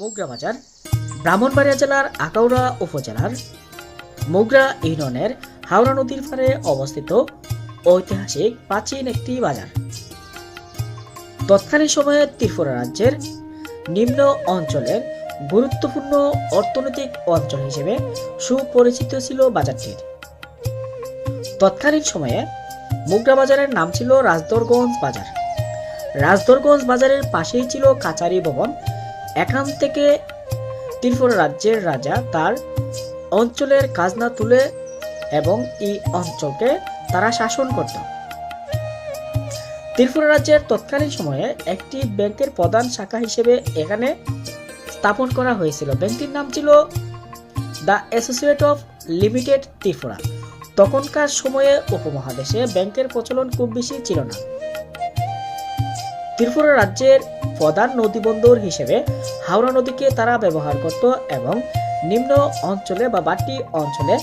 মোগরা বাজার, ব্রাহ্মণবাড়িয়া জেলার আকাউড়া উপজেলার মোগরা ইউনিয়নের হাওড়া নদীর পাড়ে অবস্থিত ঐতিহাসিক প্রাচীন একটি বাজার। তৎকালীন সময়ে ত্রিপুরা রাজ্যের নিম্ন অঞ্চলের গুরুত্বপূর্ণ অর্থনৈতিক অঞ্চল হিসেবে সুপরিচিত ছিল বাজারটির। তৎকালীন সময়ে মুগরা বাজারের নাম ছিল রাজদরগঞ্জ বাজার। রাজদরগঞ্জ বাজারের পাশেই ছিল কাচারি ভবন এখান থেকে ত্রিপুরা রাজ্যের রাজা তার অঞ্চলের খাজনা তুলে এবং এই অঞ্চলকে তারা শাসন করত। ত্রিপুরা রাজ্যের তৎকালীন সময়ে একটি ব্যাংকের প্রধান শাখা হিসেবে এখানে স্থাপন করা হয়েছিল। ব্যাংকটির নাম ছিল the associate of limited Tripura. তখনকার সময়ে উপমহাদেশে ব্যাংকের প্রচলন খুব বেশি ছিল না। ত্রিপুরা রাজ্যের প্রধান নদীবন্দর হিসেবে হাওড়া নদীকে তারা ব্যবহার করত এবং নিম্ন অঞ্চলে বা বাটি অঞ্চলে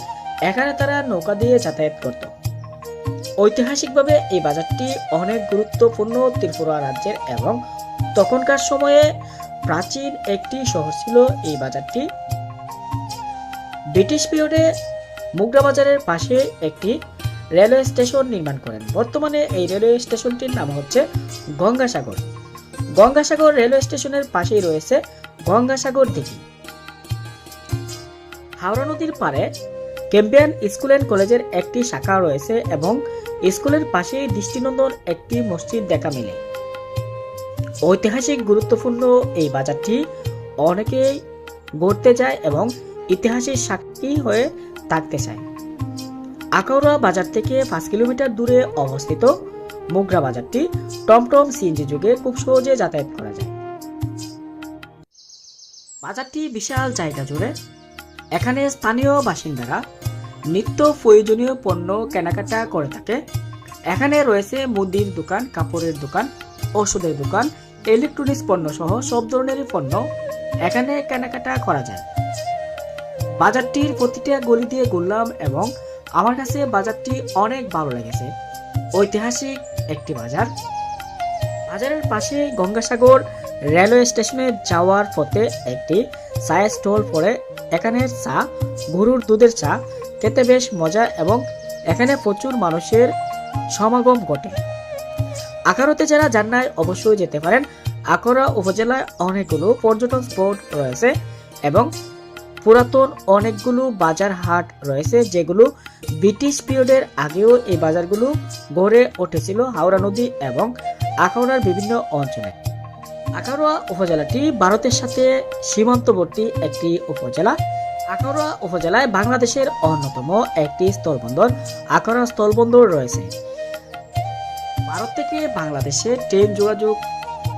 এখানে তারা নৌকা দিয়ে যাতায়াত করত। ঐতিহাসিকভাবে এই বাজারটি অনেক গুরুত্বপূর্ণ ত্রিপুরা রাজ্যের এবং তখনকার সময়ে প্রাচীন একটি শহর ছিল এই বাজারটি। ব্রিটিশ পিরিয়ডে মুগরা বাজারের পাশে একটি রেলওয়ে স্টেশন নির্মাণ করেন। বর্তমানে এই রেলওয়ে স্টেশনটির নাম হচ্ছে গঙ্গাসাগর। গঙ্গাসাগর রেলওয়ে স্টেশনের পাশেই রয়েছে গঙ্গাসাগর দিঘি হাওড়া নদীর পাড়ে ক্যাম্পিয়ান স্কুল অ্যান্ড কলেজের একটি শাখা রয়েছে এবং স্কুলের পাশেই দৃষ্টিনন্দন একটি মসজিদ দেখা মেলে। ঐতিহাসিক গুরুত্বপূর্ণ এই বাজারটি অনেকেই ঘুরতে যায় এবং ইতিহাসের সাক্ষী হয়ে থাকতে চায়। আকাউড়া বাজার থেকে পাঁচ কিলোমিটার দূরে অবস্থিত মুগরা বাজারটি টমটম সিএনজি যুগে খুব সহজে যাতায়াত করা যায়। বাজারটি বিশাল জায়গা জুড়ে। এখানে স্থানীয় বাসিন্দারা নিত্য প্রয়োজনীয় পণ্য কেনাকাটা করে থাকে। এখানে রয়েছে মুদির দোকান, কাপড়ের দোকান ওষুধের দোকান, ইলেকট্রনিক্স পণ্য সহ সব ধরনেরই পণ্য এখানে কেনাকাটা করা যায়। বাজারটির প্রতিটা গলি দিয়ে ঘুরলাম এবং আমার কাছে বাজারটি অনেক ভালো লেগেছে। ঐতিহাসিক একটি বাজার। বাজারের পাশে গঙ্গাসাগর রেলওয়ে স্টেশনে যাওয়ার পথে একটি চায়ের স্টল পড়ে। এখানের চা, গরুর দুধের চা, খেতে বেশ মজা এবং এখানে প্রচুর মানুষের সমাগম ঘটে। আকারতে যারা জান্নায় অবশ্যই যেতে পারেন। আকরা উপজেলায় অনেকগুলো পর্যটন স্পট রয়েছে এবং পুরাতন অনেকগুলো বাজার হাট রয়েছে যেগুলো ব্রিটিশ পিরিয়ডের আগেও এই বাজারগুলো গড়ে উঠেছিল হাওড়া নদী এবং আখাউড়ার বিভিন্ন অঞ্চলে। আখাউড়া উপজেলাটি ভারতের সাথে সীমান্তবর্তী একটি উপজেলা। আখাউড়া উপজেলায় বাংলাদেশের অন্যতম একটি স্থলবন্দর আখাউড়া স্থলবন্দর রয়েছে। ভারত থেকে বাংলাদেশে ট্রেন যোগাযোগ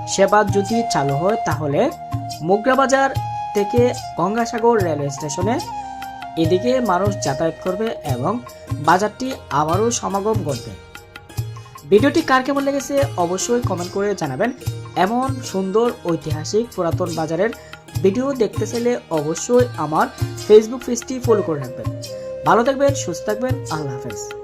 সেবা যদি চালু হয় তাহলে মুগরা বাজার থেকে গঙ্গাসাগর রেলওয়ে স্টেশনে। এদিকে মানুষ যাতায়াত করবে এবং বাজারটি আবারও সমাগম করবে ভিডিওটি কার কেমন লেগেছে অবশ্যই কমেন্ট করে জানাবেন। এমন সুন্দর ঐতিহাসিক পুরাতন বাজারের ভিডিও দেখতে চাইলে অবশ্যই আমার ফেসবুক পেজটি ফলো করে রাখবেন। ভালো থাকবেন, সুস্থ থাকবেন, আল্লাহ হাফেজ।